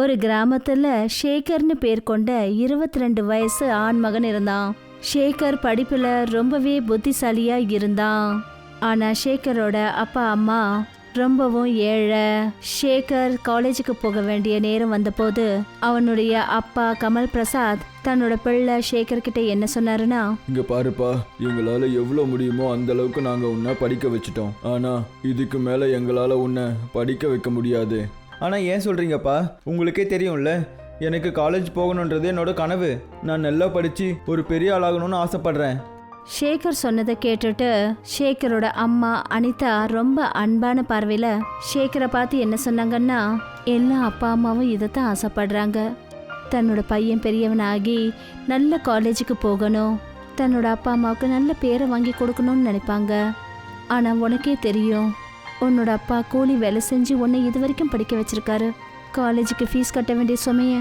ஒரு கிராமத்துல ஷேகர்னு பேர் கொண்ட இருபத்தி ரெண்டு வயசு ஆண் மகன் இருந்தான். ஷேகர் படிப்புல ரொம்பவே புத்திசாலியா இருந்தான். ஆனா ஷேகரோட அப்பா அம்மா ரொம்பவும் ஏழை. ஷேகர் காலேஜுக்கு போக வேண்டிய நேரம் வந்தபோது அவனுடைய அப்பா கமல் பிரசாத் தன்னோட பிள்ளை ஷேகர் கிட்ட என்ன சொன்னாருன்னா இங்க பாருப்பா எங்களால எவ்வளோ முடியுமோ அந்த அளவுக்கு நாங்க உன்னை படிக்க வச்சிட்டோம். ஆனா இதுக்கு மேல எங்களால உன்னை படிக்க வைக்க முடியாது. ஆனால் ஏன் சொல்கிறீங்கப்பா உங்களுக்கே தெரியும்ல. எனக்கு காலேஜ் போகணுன்றது என்னோட கனவு. நான் நல்லா படித்து ஒரு பெரிய ஆளாகணும்னு ஆசைப்பட்றேன். ஷேகர் சொன்னதை கேட்டுட்டு ஷேகரோட அம்மா அனிதா ரொம்ப அன்பான பார்வையில் ஷேகரை பார்த்து என்ன சொன்னாங்கன்னா எல்லா அப்பா அம்மாவும் இதைத்தான் ஆசைப்படுறாங்க. தன்னோட பையன் பெரியவனாகி நல்ல காலேஜுக்கு போகணும். தன்னோட அப்பா அம்மாவுக்கு நல்ல பேரை வாங்கி கொடுக்கணும்னு நினைப்பாங்க. ஆனால் உனக்கே தெரியும் உன்னோட அப்பா கூலி வேலை செஞ்சு உன்னை இது வரைக்கும் படிக்க வச்சிருக்காரு. காலேஜுக்கு ஃபீஸ் கட்ட வேண்டிய சுமைய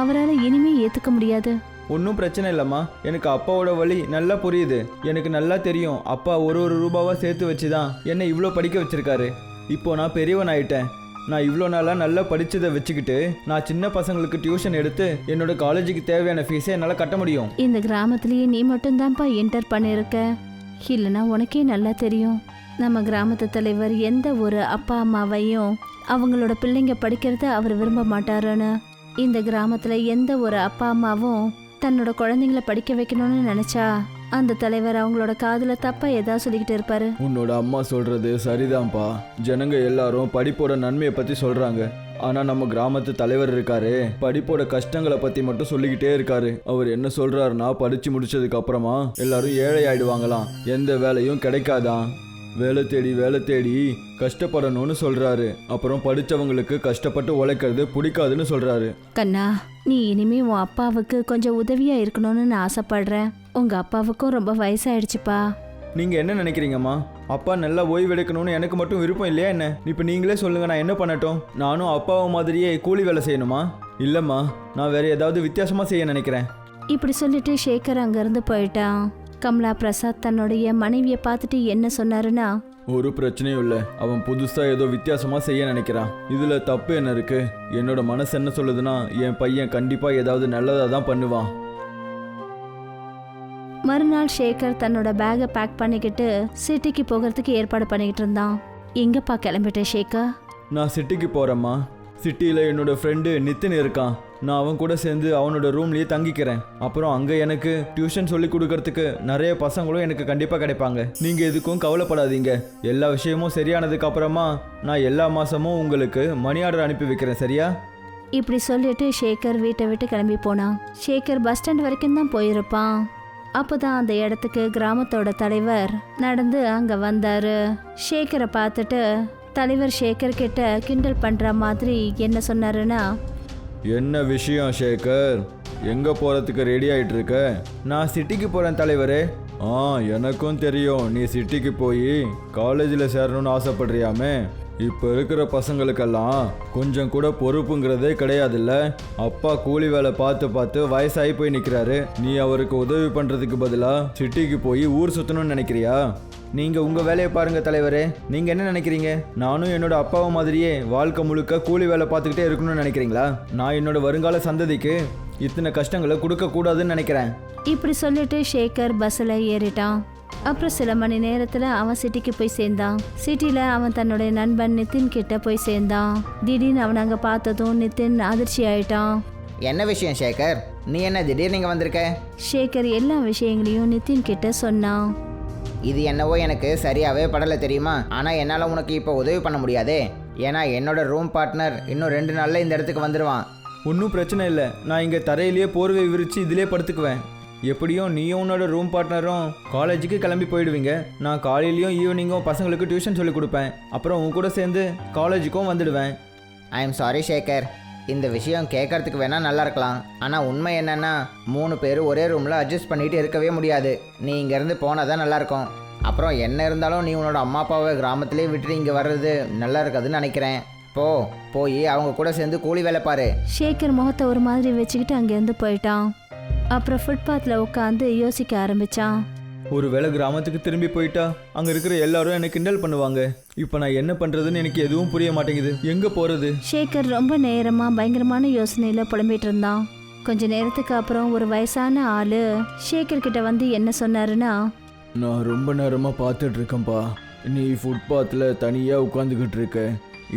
அவரால் இனிமே ஏத்துக்க முடியாது. ஒன்றும் பிரச்சனை இல்லைம்மா. எனக்கு அப்பாவோட வழி நல்லா புரியுது. எனக்கு நல்லா தெரியும். அப்பா ஒரு ஒரு ரூபாவாக சேர்த்து வச்சு தான் என்னை இவ்வளோ படிக்க வச்சிருக்காரு. இப்போ நான் பெரியவன் ஆயிட்டேன். நான் இவ்வளோ நாளாக நல்லா படித்ததை வச்சுக்கிட்டு நான் சின்ன பசங்களுக்கு டியூஷன் எடுத்து என்னோட காலேஜுக்கு தேவையான ஃபீஸை என்னால் கட்ட முடியும். இந்த கிராமத்திலேயே நீ மட்டும்தான்ப்பா என்டர் பண்ணியிருக்க இல்லைன்னா உனக்கே நல்லா தெரியும். நம்ம கிராமத்து தலைவர் எந்த ஒரு அப்பா அம்மாவையும் அவங்களோட பிள்ளைங்க படிக்கிறத அவர் விரும்ப மாட்டாருன்னு. இந்த கிராமத்துல எந்த ஒரு அப்பா அம்மாவும் தன்னோட குழந்தைங்கள படிக்க வைக்கணும்னு நினைச்சா அந்த தலைவர் அவங்களோட காதுல தப்பா ஏதாவது சொல்லிக்கிட்டு இருப்பாரு. உன்னோட அம்மா சொல்றது சரிதான்ப்பா. ஜனங்க எல்லாரும் படிப்போட நன்மையை பத்தி சொல்றாங்க. ஆனா நம்ம கிராமத்து தலைவர் இருக்காரு. படிப்போட கஷ்டங்களை பத்தி மட்டும் சொல்லிக்கிட்டே இருக்காரு. அவர் என்ன சொல்றாருன்னா படிச்சு முடிச்சதுக்கு அப்புறமா எல்லாரும் ஏழை ஆயிடுவாங்களாம் எந்த வேலையும் கிடைக்காதான் வேலை தேடி வேலை தேடி கஷ்டப்படணும்னு சொல்றாரு. அப்புறம் படிச்சவங்களுக்கு கஷ்டப்பட்டு உழைக்கிறது பிடிக்காதுன்னு சொல்றாரு. கண்ணா நீ இனிமே உன் அப்பாவுக்கு கொஞ்சம் உதவியா இருக்கணும்னு நான் ஆசைப்படுறேன். உங்க அப்பாவுக்கும் ரொம்ப வயசாயிடுச்சுப்பா. நீங்கள் என்ன நினைக்கிறீங்கம்மா? அப்பா நல்லா ஓய்வு எடுக்கணும்னு எனக்கு மட்டும் விருப்பம் இல்லையா என்ன? இப்போ நீங்களே சொல்லுங்கள் நான் என்ன பண்ணட்டும்? நானும் அப்பாவை மாதிரியே கூலி வேலை செய்யணுமா? இல்லைம்மா நான் வேற ஏதாவது வித்தியாசமாக செய்ய நினைக்கிறேன். இப்படி சொல்லிட்டு ஷேகர் அங்கிருந்து போயிட்டான். கமலா பிரசாத் தன்னுடைய மனைவியை பார்த்துட்டு என்ன சொன்னாருன்னா ஒரு பிரச்சனையும் இல்லை. அவன் புதுசா ஏதோ வித்தியாசமா செய்ய நினைக்கிறான் இதுல தப்பு என்ன இருக்கு? என்னோட மனசு என்ன சொல்லுதுன்னா என் பையன் கண்டிப்பா ஏதாவது நல்லதா தான் பண்ணுவான். மறுநாள் ஷேகர் தன்னோட பேக்கை பேக் பண்ணிக்கிட்டு சிட்டிக்கு போகிறதுக்கு ஏற்பாடு பண்ணிக்கிட்டு இருந்தான். எங்கப்பா கிளம்பிட்ட ஷேகர் நான் சிட்டிக்கு போகிறேம்மா சிட்டியில் என்னோட ஃப்ரெண்டு நித்தின் இருக்கான். நான் அவன் கூட சேர்ந்து அவனோட ரூம்லேயே தங்கிக்கிறேன். அப்புறம் அங்கே எனக்கு டியூஷன் சொல்லி கொடுக்கறதுக்கு நிறைய பசங்களும் எனக்கு கண்டிப்பாக கிடைப்பாங்க. நீங்கள் எதுக்கும் கவலைப்படாதீங்க. எல்லா விஷயமும் சரியானதுக்கு அப்புறமா நான் எல்லா மாதமும் உங்களுக்கு மணி ஆர்டர் அனுப்பி வைக்கிறேன் சரியா? இப்படி சொல்லிட்டு ஷேகர் வீட்டை விட்டு கிளம்பி போனான். ஷேகர் பஸ் ஸ்டாண்ட் வரைக்கும் தான் போயிருப்பான். அப்போதான் அந்த இடத்துக்கு கிராமத்தோட தலைவர் நடந்து அங்கே வந்தாரு. ஷேகரை பார்த்துட்டு தலைவர் ஷேகர் கிட்ட கிண்டல் பண்ணுற மாதிரி என்ன சொன்னாருன்னா என்ன விஷயம் சேகர்? எங்கே போகிறதுக்கு ரெடி ஆகிட்டு இருக்க நான் சிட்டிக்கு போகிறேன் தலைவரே. ஆ எனக்கும் தெரியும். நீ சிட்டிக்கு போய் காலேஜில் சேரணும்னு ஆசைப்படுறியாமே. இப்போ இருக்கிற பசங்களுக்கெல்லாம் கொஞ்சம் கூட பொறுப்புங்கிறதே கிடையாதுல்ல? அப்பா கூலி வேலை பார்த்து பார்த்து வயசாகி போய் நிற்கிறாரு நீ அவருக்கு உதவி பண்ணுறதுக்கு பதிலாக சிட்டிக்கு போய் ஊர் சுற்றணும்னு நினைக்கிறியா? நீங்கள் உங்கள் வேலையை பாருங்கள் தலைவரே. நீங்கள் என்ன நினைக்கிறீங்க? நானும் என்னோட அப்பாவை மாதிரியே வாழ்க்கை முழுக்க கூலி வேலை பார்த்துக்கிட்டே இருக்கணும்னு நினைக்கிறீங்களா? நான் என்னோட வருங்கால சந்ததிக்கு இத்தனை கஷ்டங்களை கொடுக்கக்கூடாதுன்னு நினைக்கிறேன். இப்படி சொல்லிட்டு ஷேகர் பஸ்ஸில் ஏறிட்டான். அப்புறம் சில மணி நேரத்தில் அவன் சிட்டிக்கு போய் சேர்ந்தான். சிட்டியில் அவன் தன்னுடைய நண்பன் நிதின் கிட்ட போய் சேர்ந்தான். திடீர்னு அவன் அங்கே பார்த்ததும் நிதின் அதிர்ச்சி ஆயிட்டான். என்ன விஷயம் சேகர் நீ என்ன திடீர்னு இங்கே வந்திருக்க? ஷேகர் எல்லா விஷயங்களையும் நிதின் கிட்ட சொன்னான். இது என்னவோ எனக்கு சரியாகவே படலை தெரியுமா? ஆனால் என்னால் உனக்கு இப்போ உதவி பண்ண முடியாதே. ஏன்னா என்னோட ரூம் பார்ட்னர் இன்னும் ரெண்டு நாளில் இந்த இடத்துக்கு வந்துடுவான் ஒன்றும் பிரச்சனை இல்லை. நான் இங்கே தரையிலேயே போர்வை விரித்து இதிலே படுத்துக்குவேன். எப்படியும் நீயும் உன்னோட ரூம் பார்ட்னரும் காலேஜுக்கு கிளம்பி போயிடுவீங்க. நான் காலையிலையும் ஈவினிங்கும் பசங்களுக்கு டியூஷன் சொல்லி கொடுப்பேன். அப்புறம் உன் கூட சேர்ந்து காலேஜுக்கும் வந்துடுவேன். ஐ எம் சாரி சேகர் இந்த விஷயம் கேட்கறதுக்கு வேணால் நல்லா இருக்கலாம். ஆனால் உண்மை என்னன்னா மூணு பேர் ஒரே ரூமில் அட்ஜஸ்ட் பண்ணிட்டு இருக்கவே முடியாது. நீ இங்கேருந்து போனால் தான் நல்லாயிருக்கும் அப்புறம் என்ன இருந்தாலும் நீ உன்னோட அம்மா அப்பாவை கிராமத்திலே விட்டுட்டு இங்கே வர்றது நல்லா இருக்காதுன்னு நினைக்கிறேன். போ போய் அவங்க கூட சேர்ந்து கூலி வேலை பாரு. ஷேகர் முகத்தை ஒரு மாதிரி வச்சுக்கிட்டு அங்கேருந்து போயிட்டான். அப்புறம் ஃபுட்பாத்தில் உட்காந்து யோசிக்க ஆரம்பிச்சான். ஒருவேளை கிராமத்துக்கு திரும்பி போயிட்டா அங்கே இருக்கிற எல்லாரும் எனக்கு கிண்டல் பண்ணுவாங்க. இப்போ நான் என்ன பண்ணுறதுன்னு எனக்கு எதுவும் புரிய மாட்டேங்குது. எங்கே போகிறது ஷேகர் ரொம்ப நேரமா பயங்கரமான யோசனையில புலம்பிட்டு இருந்தான். கொஞ்ச நேரத்துக்கு அப்புறம் ஒரு வயசான ஆளு ஷேகர் கிட்ட வந்து என்ன சொன்னாருன்னா நான் ரொம்ப நேரமாக பார்த்துட்டு இருக்கேன்ப்பா. நீ ஃபுட்பாத்தில் தனியாக உட்காந்துக்கிட்டு இருக்க.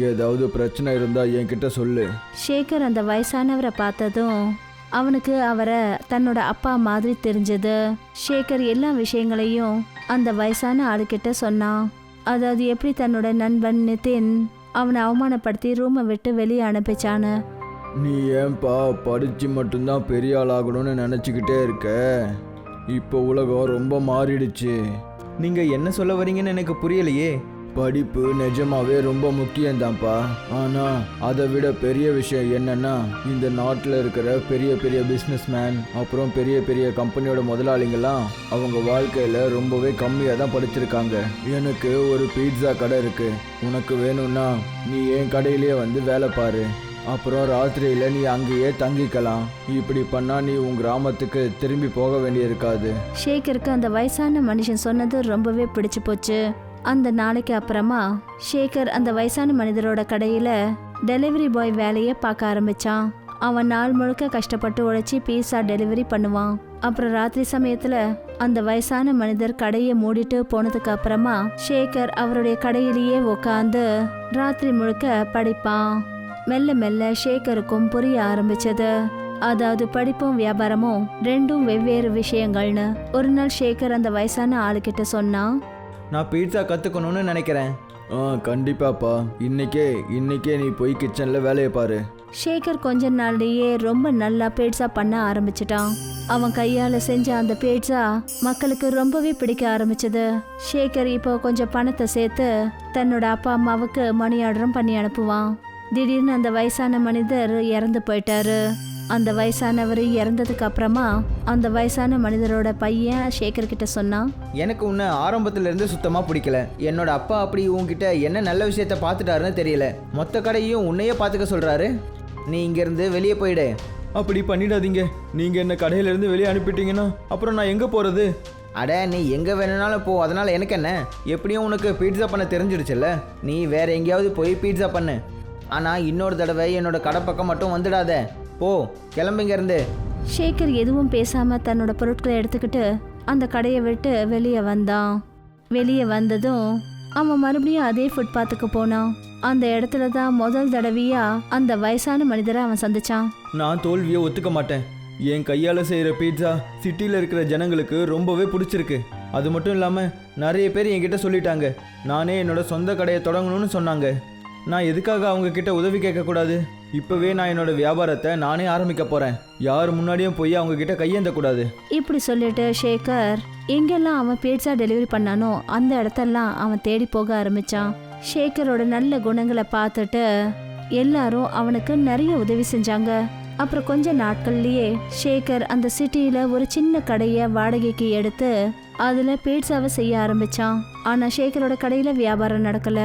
ஏதாவது பிரச்சனை இருந்தால் என்கிட்ட சொல்லு. ஷேகர் அந்த வயசானவரை பார்த்ததும் அவனுக்கு அவரை தன்னோட அப்பா மாதிரி தெரிஞ்சது. ஷேகர் எல்லா விஷயங்களையும் அந்த வயசான ஆளுக்கிட்ட சொன்னான். அதாவது எப்படி தன்னோட நண்பன் நிதின் அவனை அவமானப்படுத்தி ரூமை விட்டு வெளியே அனுப்பிச்சான்னு. நீ ஏன்பா படித்து மட்டும்தான் பெரிய ஆளாகணும்னு நினச்சிக்கிட்டே இருக்க? இப்போ உலகம் ரொம்ப மாறிடுச்சு. நீங்கள் என்ன சொல்ல வரீங்கன்னு எனக்கு புரியலையே. படிப்பு நிஜமாவே ரொம்ப முக்கியம்தான்ப்பா. ஆனால் அதை விட பெரிய விஷயம் என்னன்னா இந்த நாட்டில் இருக்கிற பெரிய பெரிய பிஸ்னஸ்மேன் அப்புறம் பெரிய பெரிய கம்பெனியோட முதலாளிங்கெல்லாம் அவங்க வாழ்க்கையில் ரொம்பவே கம்மியாக தான் படிச்சிருக்காங்க. எனக்கு ஒரு பீட்சா கடை இருக்கு. உனக்கு வேணும்னா நீ என் கடையிலேயே வந்து வேலை பாரு. அப்புறம் ராத்திரியில் நீ அங்கேயே தங்கிக்கலாம். இப்படி பண்ணால் நீ உன் கிராமத்துக்கு திரும்பி போக வேண்டியிருக்காது. ஷேகருக்கு அந்த வயசான மனுஷன் சொன்னது ரொம்பவே பிடிச்சு போச்சு. அந்த நாளைக்கு அப்புறமா ஷேகர் அந்த வயசான மனிதரோட கடையில் டெலிவரி பாய் வேலையை பார்க்க ஆரம்பிச்சான். அவன் நாள் முழுக்க கஷ்டப்பட்டு உழைச்சி பீஸா டெலிவரி பண்ணுவான். அப்புறம் ராத்திரி சமயத்துல அந்த வயசான மனிதர் கடையை மூடிட்டு போனதுக்கு அப்புறமா ஷேகர் அவருடைய கடையிலேயே உட்காந்து ராத்திரி முழுக்க படிப்பான். மெல்ல மெல்ல ஷேகருக்கும் புரிய ஆரம்பிச்சது. அதாவது படிப்பும் வியாபாரமும் ரெண்டும் வெவ்வேறு விஷயங்கள்னு. ஒரு நாள் ஷேகர் அந்த வயசான ஆளுகிட்ட சொன்னான் நான் பீட்சா கற்றுக்கணும்னு நினைக்கிறேன். ஆ கண்டிப்பாப்பா. இன்னைக்கே இன்னைக்கே நீ போய் கிச்சனில் வேலையை பாரு. ஷேகர் கொஞ்ச நாள்லயே ரொம்ப நல்லா பீட்சா பண்ண ஆரம்பிச்சிட்டான். அவன் கையால செஞ்ச அந்த பீட்சா மக்களுக்கு ரொம்பவே பிடிக்க ஆரம்பிச்சது. ஷேகர் இப்போ கொஞ்சம் பணத்தை சேர்த்து தன்னோட அப்பா அம்மாவுக்கு மணி ஆர்டரும் பண்ணி அனுப்புவான். திடீர்னு அந்த வயசான மனிதர் இறந்து போயிட்டாரு. அந்த வயசானவர் இறந்ததுக்கு அப்புறமா அந்த வயசான மனிதரோட பையன் ஷேகர் கிட்ட சொன்னான். எனக்கு உன்னை ஆரம்பத்திலேருந்து சுத்தமாக பிடிக்கல. என்னோட அப்பா அப்படி உன்கிட்ட என்ன நல்ல விஷயத்த பார்த்துட்டாருன்னு தெரியல. மொத்த கடையும் உன்னையே பார்த்துக்க சொல்கிறாரு நீ இங்கேருந்து வெளியே போயிடு. அப்படி பண்ணிடாதீங்க. நீங்கள் என்ன கடையிலேருந்து வெளியே அனுப்பிட்டீங்கன்னா அப்புறம் நான் எங்கே போகிறது அட நீ எங்கே வேணும்னாலும் போ. அதனால் எனக்கு என்ன? எப்படியும் உனக்கு பீட்சா பண்ண தெரிஞ்சிடுச்சுல்ல? நீ வேற எங்கேயாவது போய் பீட்சா பண்ணு. ஆனால் இன்னொரு தடவை என்னோட கடை பக்கம் மட்டும் வந்துடாத. போ கிளம்புங்க இருந்து ஷேகர் எதுவும் பேசாம தன்னோட பொருட்களை எடுத்துக்கிட்டு அந்த கடையை விட்டு வெளியே வந்தான். வெளியே வந்ததும் அவன் மறுபடியும் அதே ஃபுட்பாத்துக்கு போனான். அந்த இடத்துல தான் முதல் தடவையா அந்த வயசான மனிதரை அவன் சந்திச்சான். நான் தோல்வியை ஒத்துக்க மாட்டேன். என் கையால் செய்கிற பீட்சா சிட்டியில் இருக்கிற ஜனங்களுக்கு ரொம்பவே பிடிச்சிருக்கு. அது மட்டும் இல்லாமல் நிறைய பேர் என்கிட்ட சொல்லிட்டாங்க. நானே என்னோட சொந்த கடையை தொடங்கணும்னு சொன்னாங்க. நான் எதுக்காக அவங்க கிட்ட உதவி கேட்கக்கூடாது? இப்போவே நான் என்னோட வியாபாரத்தை நானே ஆரம்பிக்க போகிறேன் யார் முன்னாடியும் போய் அவங்க கிட்ட கையேந்தக்கூடாது. இப்படி சொல்லிட்டு ஷேகர் எங்கெல்லாம் அவன் பீட்சா டெலிவரி பண்ணானோ அந்த இடத்தெல்லாம் அவன் தேடி போக ஆரம்பிச்சான். ஷேகரோட நல்ல குணங்களை பார்த்துட்டு எல்லாரும் அவனுக்கு நிறைய உதவி செஞ்சாங்க. அப்புறம் கொஞ்ச நாட்கள்லயே ஷேகர் அந்த சிட்டியில ஒரு சின்ன கடையை வாடகைக்கு எடுத்து அதுல பேட்ஸாவை செய்ய ஆரம்பிச்சான். ஆனா ஷேகரோட கடையில வியாபாரம் நடக்கல.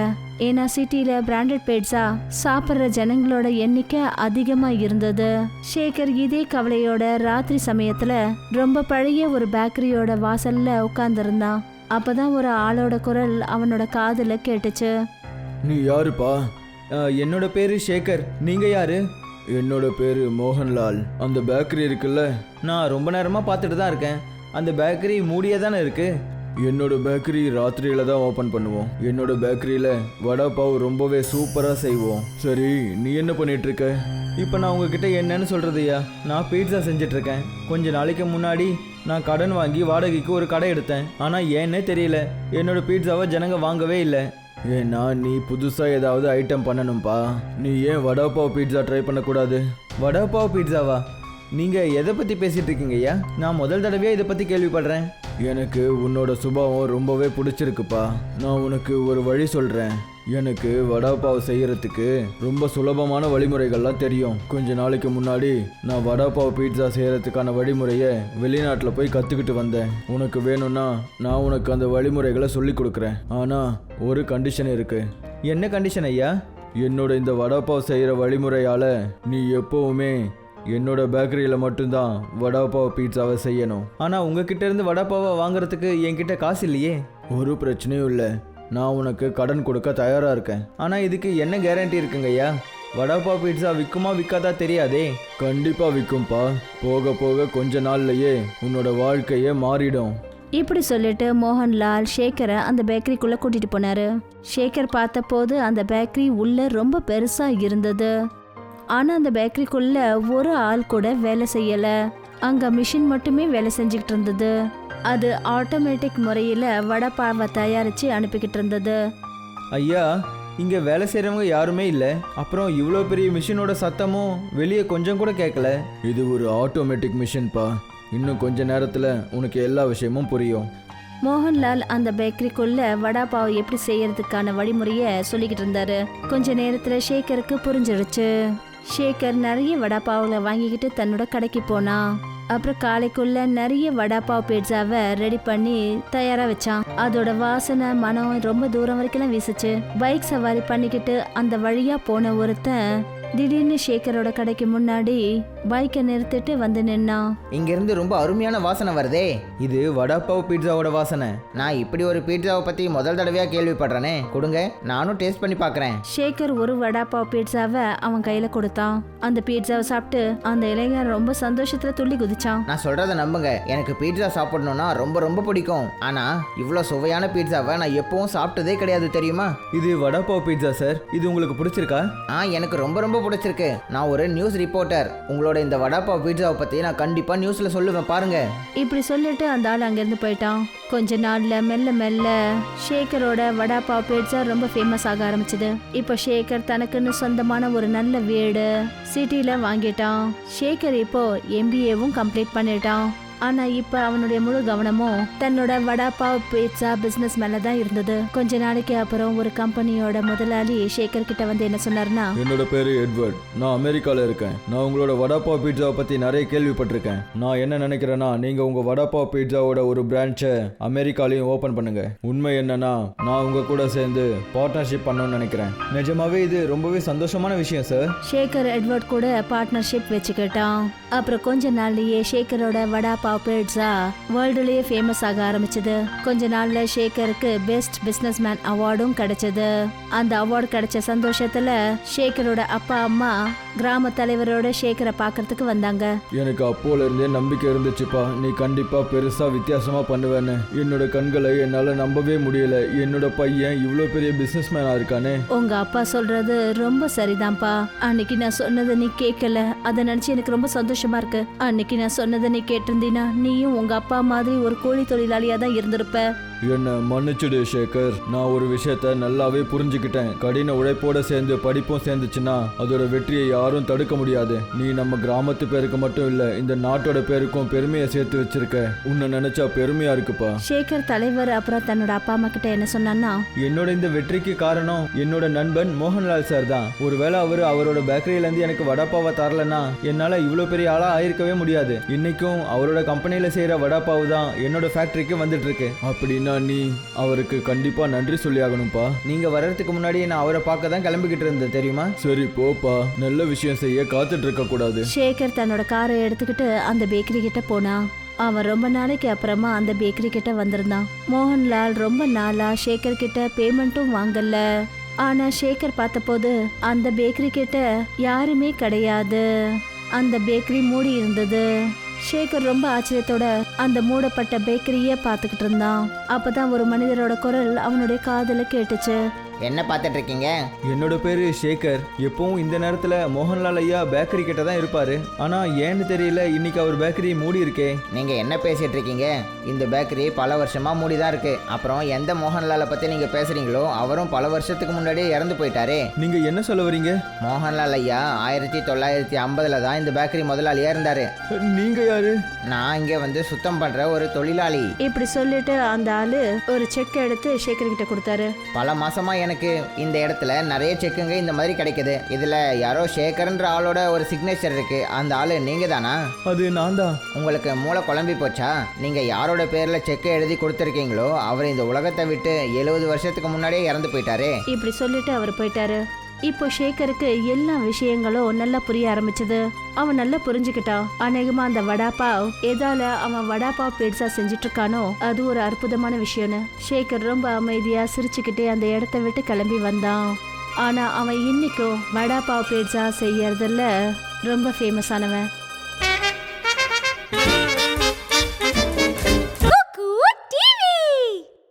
ஏன்னா சிட்டியில் பிராண்டட் பீட்சா சாப்பிட்ற ஜனங்களோட எண்ணிக்கை அதிகமா இருந்தது. ஷேகர் இதே கவலையோட ராத்திரி சமயத்துல ரொம்ப பழைய ஒரு பேக்கரியோட வாசல்ல உட்கார்ந்திருந்தான். அப்பதான் ஒரு ஆளோட குரல் அவனோட காதுல கேட்டுச்சு. நீ யாருப்பா? என்னோட பேர் ஷேகர். நீங்கள் யாரு? என்னோட பேரு மோகன்லால். அந்த பேக்கரி இருக்குல்ல. நான் ரொம்ப நேரமாக பார்த்துட்டு தான் இருக்கேன். அந்த பேக்கரி மூடியே தானே இருக்குது என்னோட பேக்கரி ராத்திரியில தான் ஓப்பன் பண்ணுவோம். என்னோட பேக்கரியில வடை பாவ் ரொம்பவே சூப்பரா செய்வோம். சரி நீ என்ன பண்ணிட்டு இருக்க இப்போ நான் உங்ககிட்ட என்னன்னு சொல்கிறதுயா நான் பீட்சா செஞ்சிட்ருக்கேன். கொஞ்ச நாளைக்கு முன்னாடி நான் கடன் வாங்கி வாடகைக்கு ஒரு கடை எடுத்தேன். ஆனால் ஏன்னே தெரியல. என்னோட பீட்சாவை ஜனங்க வாங்கவே இல்லை. ஏன்னா நீ புதுசா ஏதாவது ஐட்டம் பண்ணணும்பா. நீ ஏன் வடை பாவ் பீட்சா ட்ரை பண்ணக்கூடாது? வடாப்பாவ் பீட்சாவா? நீங்கள் எதை பற்றி பேசிகிட்டு இருக்கீங்க ஐயா? நான் முதல் தடவையாக இதை பற்றி கேள்விப்படுறேன். எனக்கு உன்னோட சுபாவம் ரொம்பவே பிடிச்சிருக்குப்பா. நான் உனக்கு ஒரு வழி சொல்கிறேன் எனக்கு வடை பாவ் செய்யறதுக்கு ரொம்ப சுலபமான வழிமுறைகள்லாம் தெரியும். கொஞ்ச நாளைக்கு முன்னாடி நான் வடை பாவ் பீட்சா செய்யறதுக்கான வழிமுறையை வெளிநாட்டில் போய் கற்றுக்கிட்டு வந்தேன். உனக்கு வேணும்னா நான் உனக்கு அந்த வழிமுறைகளை சொல்லி கொடுக்குறேன். ஆனால் ஒரு கண்டிஷன் இருக்கு. என்ன கண்டிஷன் ஐயா? என்னோட இந்த வடை பாவ் செய்கிற வழிமுறையால் நீ எப்போவுமே என்னோட பேக்கரியில் மட்டும்தான் வடாபாவ் பீட்சாவை செய்யணும். ஆனால் உங்ககிட்ட இருந்து வடாப்பாவை வாங்குறதுக்கு என்கிட்ட காசு இல்லையே? ஒரு பிரச்சனையும் இல்லை. நான் உனக்கு கடன் கொடுக்க தயாராக இருக்கேன். ஆனால் இதுக்கு என்ன கேரண்டி இருக்குங்க ஐயா? வடாப்பா பீட்சா விற்குமா விற்காதா தெரியாதே? கண்டிப்பாக விற்கும்பா போக போக கொஞ்ச நாள்லயே உன்னோட வாழ்க்கையே மாறிடும். இப்படி சொல்லிட்டு மோகன்லால் ஷேக்கரை அந்த பேக்கரிக்குள்ள கூட்டிட்டு போனாரு. ஷேக்கர் பார்த்தபோது அந்த பேக்கரி உள்ள ரொம்ப பெருசா இருந்தது. ஆனா அந்த பேக்கரிக்குள்ள ஒரு ஆள் கூட வேலை செய்யல. அங்க மிஷின் மட்டுமே வேலை செஞ்சுக்கிட்டு இருந்தது. அது ஆட்டோமேட்டிக் முறையில் வடைப்பாவை தயாரித்து அனுப்பிக்கிட்டு இருந்தது. ஐயா இங்கே வேலை செய்கிறவங்க யாருமே இல்லை. அப்புறம் இவ்வளோ பெரிய மிஷினோட சத்தமும் வெளியே கொஞ்சம் கூட கேட்கல இது ஒரு ஆட்டோமேட்டிக் மிஷின்பா இன்னும் கொஞ்ச நேரத்தில் உனக்கு எல்லா விஷயமும் புரியும். மோகன்லால் அந்த பேக்கரிக்குள்ள வடாபாவை எப்படி செய்யறதுக்கான வழிமுறையை சொல்லிக்கிட்டு இருந்தாரு. கொஞ்ச நேரத்துல ஷேக்கருக்கு புரிஞ்சிடுச்சு. ஷேக்கர் நிறைய வடாபாவுகளை வாங்கிக்கிட்டு தன்னோட கடைக்கு போனான் அப்புறம் காலைக்குள்ள நிறைய வடாபாவ் பீட்சாவை ரெடி பண்ணி தயாரா வச்சான். அதோட வாசனை மனம் ரொம்ப தூரம் வரைக்கும் வீசுச்சு. பைக் சவாரி பண்ணிக்கிட்டு அந்த வழியா போன ஒருத்தன் திடீர்னு ஷேக்கரோட கடைக்கு முன்னாடி பைக்கை நிறுத்திட்டு வந்து நின்னான் இங்கேருந்து ரொம்ப அருமையான வாசனை வருதே. இது வடாப்பாவ் பீட்சாவோட வாசனை. நான் இப்படி ஒரு பீட்சாவை பற்றி முதல் தடவையாக கேள்விப்படுறேனே. கொடுங்க நானும் டேஸ்ட் பண்ணி பார்க்குறேன் ஷேகர் ஒரு வடாபாவ் பீட்சாவை அவன் கையில கொடுத்தான். அந்த பீட்சாவை சாப்பிட்டு அந்த இளைஞன் ரொம்ப சந்தோஷத்துல துள்ளி குதிச்சான். நான் சொல்கிறத நம்புங்க. எனக்கு பீட்சா சாப்பிடணுன்னா ரொம்ப ரொம்ப பிடிக்கும். ஆனால் இவ்வளோ சுவையான பீட்சாவை நான் எப்பவும் சாப்பிட்டதே கிடையாது தெரியுமா? இது வடாப்பாவ் பீட்சா சார்? இது உங்களுக்கு பிடிச்சிருக்கா? ஆ எனக்கு ரொம்ப ரொம்ப பிடிச்சிருக்கு. நான் ஒரு நியூஸ் ரிப்போர்ட்டர். உங்களோட இந்த வடாப்பாவ் பீட்சாவை பற்றி நான் கண்டிப்பாக நியூஸில் சொல்லுவேன் பாருங்க. இப்படி சொல்லிட்டு அந்த ஆள் அங்கிருந்து போயிட்டான். கொஞ்ச நாள்ல மெல்ல மெல்ல ஷேகரோட வடாபாவ் பீட்சா ரொம்ப ஃபேமஸ் ஆக ஆரம்பிச்சது. இப்போ ஷேகர் தனக்குன்னு சொந்தமான ஒரு நல்ல வீடு சிட்டில வாங்கிட்டான். ஷேகர் இப்போ எம்பிஏவும் கம்ப்ளீட் பண்ணிட்டான். ஆனா இப்ப அவனுடைய முழு கவனமும் தன்னோட வடாபாவ் பீட்சா பிசினஸ் மேல தான் இருந்தது. கொஞ்ச நாளைக்கு அப்புறம் ஒரு கம்பெனியோட முதலாளி ஷேகர் கிட்ட வந்து என்ன சொன்னார்னா என்னோட பேரு எட்வர்ட். நான் அமெரிக்காவில் இருக்கேன். நான் உங்களோட வடாப்பாவ் பீட்சாவை பற்றி நிறைய கேள்விப்பட்டிருக்கேன். நான் என்ன நினைக்கிறேன்னா நீங்கள் உங்கள் வடாப்பாவ் பீட்சாவோட ஒரு பிரான்ச்சை அமெரிக்காலையும் ஓப்பன் பண்ணுங்க. உண்மை என்னன்னா நான் உங்கள் கூட சேர்ந்து பார்ட்னர்ஷிப் பண்ணணும்னு நினைக்கிறேன். நிஜமாவே இது ரொம்பவே சந்தோஷமான விஷயம் சார் ஷேகர் எட்வர்ட் கூட பார்ட்னர்ஷிப் வச்சுக்கிட்டான். அப்புறம் கொஞ்ச நாள்லயே ஷேகரோட வடாபாவ் பாப்பேட்ஸா வேர்ல்டுலயே ஃபேமஸ் ஆக ஆரம்பிச்சது. கொஞ்ச நாள்ல ஷேகருக்கு பெஸ்ட் பிசினஸ் மேன் அவார்டும் கிடைச்சது. அந்த அவார்டு கிடைச்ச சந்தோஷத்துல ஷேகரோட அப்பா அம்மா கிராம தலைவரோட ஷேகரை பார்க்கறதுக்கு வந்தாங்க. எனக்கு அப்போல இருந்தே நம்பிக்கை இருந்துச்சுப்பா. நீ கண்டிப்பா பெருசா வித்தியாசமா பண்ணுவேன்னு. என்னோட கண்களை என்னால நம்பவே முடியல. என்னோட பையன் இவ்வளோ பெரிய பிசினஸ் மேனா இருக்கானே. உங்க அப்பா சொல்றது ரொம்ப சரிதான்ப்பா. அன்னைக்கு நான் சொன்னதை நீ கேட்கல. அதை நினைச்சு எனக்கு ரொம்ப சந்தோஷமா இருக்கு. அன்னைக்கு நான் சொன்னதை நீ கேட்டிருந்தீனா நீயும் உங்க அப்பா மாதிரி ஒரு கூலி தொழிலாளியா தான் இருந்திருப்ப. என்ன மன்னிச்சுடு சேகர். நான் ஒரு விஷயத்த நல்லாவே புரிஞ்சுக்கிட்டேன். கடின உழைப்போட சேர்ந்து படிப்பும் சேர்ந்துச்சுன்னா அதோட வெற்றியை யாரும் தடுக்க முடியாது. நீ நம்ம கிராமத்து பேருக்கு மட்டும் இல்ல இந்த நாட்டோட பேருக்கும் பெருமையை சேர்த்து வச்சிருக்க. உன்னை நினைச்சா பெருமையா இருக்குப்பா. சேகர் தலைவர் அப்புறம் தன்னோட அப்பா அம்மா கிட்ட என்ன சொன்னான்னா? என்னோட இந்த வெற்றிக்கு காரணம் என்னோட நண்பன் மோகன்லால் சார் தான். ஒருவேளை அவர் அவரோட பேக்கரியில இருந்து எனக்கு வடாப்பாவை தரலன்னா என்னால இவ்வளோ பெரிய ஆளா ஆயிருக்கவே முடியாது. இன்னைக்கும் அவரோட கம்பெனியில செய்யற வடாப்பாவு தான் என்னோட ஃபேக்டரிக்கு வந்துட்டு இருக்கு. அப்படின்னா நீ அவருக்கு கண்டிப்பா நன்றி சொல்லி ஆகணும்ப்பா நீங்க வர்றதுக்கு முன்னாடி நான் அவரை பார்க்க தான் கிளம்பிக்கிட்டு இருந்தேன் தெரியுமா? சரி போப்பா. நல்ல விஷயம் செய்ய காத்துட்டு இருக்க கூடாது. சேகர் தன்னோட காரை எடுத்துக்கிட்டு அந்த பேக்கரி கிட்ட போனான் அவன் ரொம்ப நாளைக்கு அப்புறமா அந்த பேக்கரி கிட்ட வந்திருந்தான். மோகன்லால் ரொம்ப நாளா சேகர் கிட்ட பேமெண்ட்டும் வாங்கல. ஆனா சேகர் பார்த்தபோது அந்த பேக்கரி கிட்ட யாருமே கிடையாது. அந்த பேக்கரி மூடி இருந்தது. சேகர் ரொம்ப ஆச்சரியத்தோட அந்த மூடப்பட்ட பேக்கரியே பார்த்துக்கிட்டு இருந்தான். அப்பதான் ஒரு மனிதரோட குரல் அவனுடைய காதல கேட்டுச்சு. என்ன பார்த்துட்டு இருக்கீங்க என்னோட பேரு சேகர். எப்பவும் இந்த நேரத்துல மோகன்லால் ஐயா பேக்கரி கிட்ட தான் இருப்பாரு. ஆனா ஏன்னு தெரியல இன்னைக்கு அவர் பேக்கரி மூடி இருக்கே. நீங்க என்ன பேசிட்டு இருக்கீங்க இந்த பேக்கரி பல வருஷமா மூடி தான் இருக்கு. அப்புறம் எந்த மோகன்லாலை பத்தி நீங்க பேசுறீங்களோ அவரும் பல வருஷத்துக்கு முன்னாடியே இறந்து போயிட்டாரே. நீங்க என்ன சொல்ல வரீங்க? மோகன்லால் ஐயா ஆயிரத்தி தொள்ளாயிரத்தி ஐம்பதுல தான் இந்த பேக்கரி முதலாளியா இருந்தாரு. நீங்க யாரு? நான் இங்க வந்து சுத்தம் பண்ற ஒரு தொழிலாளி. இப்படி சொல்லிட்டு அந்த ஆளு ஒரு செக் எடுத்து சேகர் கிட்ட கொடுத்தாரு. பல மாசமா எனக்கு இந்த இடத்துல நிறைய செக்குங்க இந்த மாதிரி கிடைக்குது. இதுல யாரோ சேகர்ன்ற ஆளோட ஒரு சிக்னேச்சர் இருக்கு. அந்த ஆளு நீங்க தானா அது நான் தான் உங்களுக்கு மூளை குழம்பி போச்சா? நீங்க யாரோட பேர்ல செக்கை எழுதி கொடுத்துருக்கீங்களோ அவர் இந்த உலகத்தை விட்டு எழுபது வருஷத்துக்கு முன்னாடியே இறந்து போயிட்டாரே. இப்படி சொல்லிட்டு அவர் போயிட்டாரு. இப்போ ஷேகருக்கு எல்லா விஷயங்களும் நல்லா புரிய ஆரம்பிச்சது. அவன் நல்லா புரிஞ்சுக்கிட்டான். அநேகமா அந்த வடாப்பாவ் எதால அவன் வடாப்பாவ் பெருசா செஞ்சுட்டு இருக்கானோ அது ஒரு அற்புதமான விஷயம்னு. ஷேகர் ரொம்ப அமைதியா சிரிச்சுக்கிட்டே அந்த இடத்த விட்டு கிளம்பி வந்தான். ஆனா அவன் இன்னைக்கும் வடாப்பாவ் பீட்சா செய்யறதுல ரொம்ப ஃபேமஸ் ஆனவன்.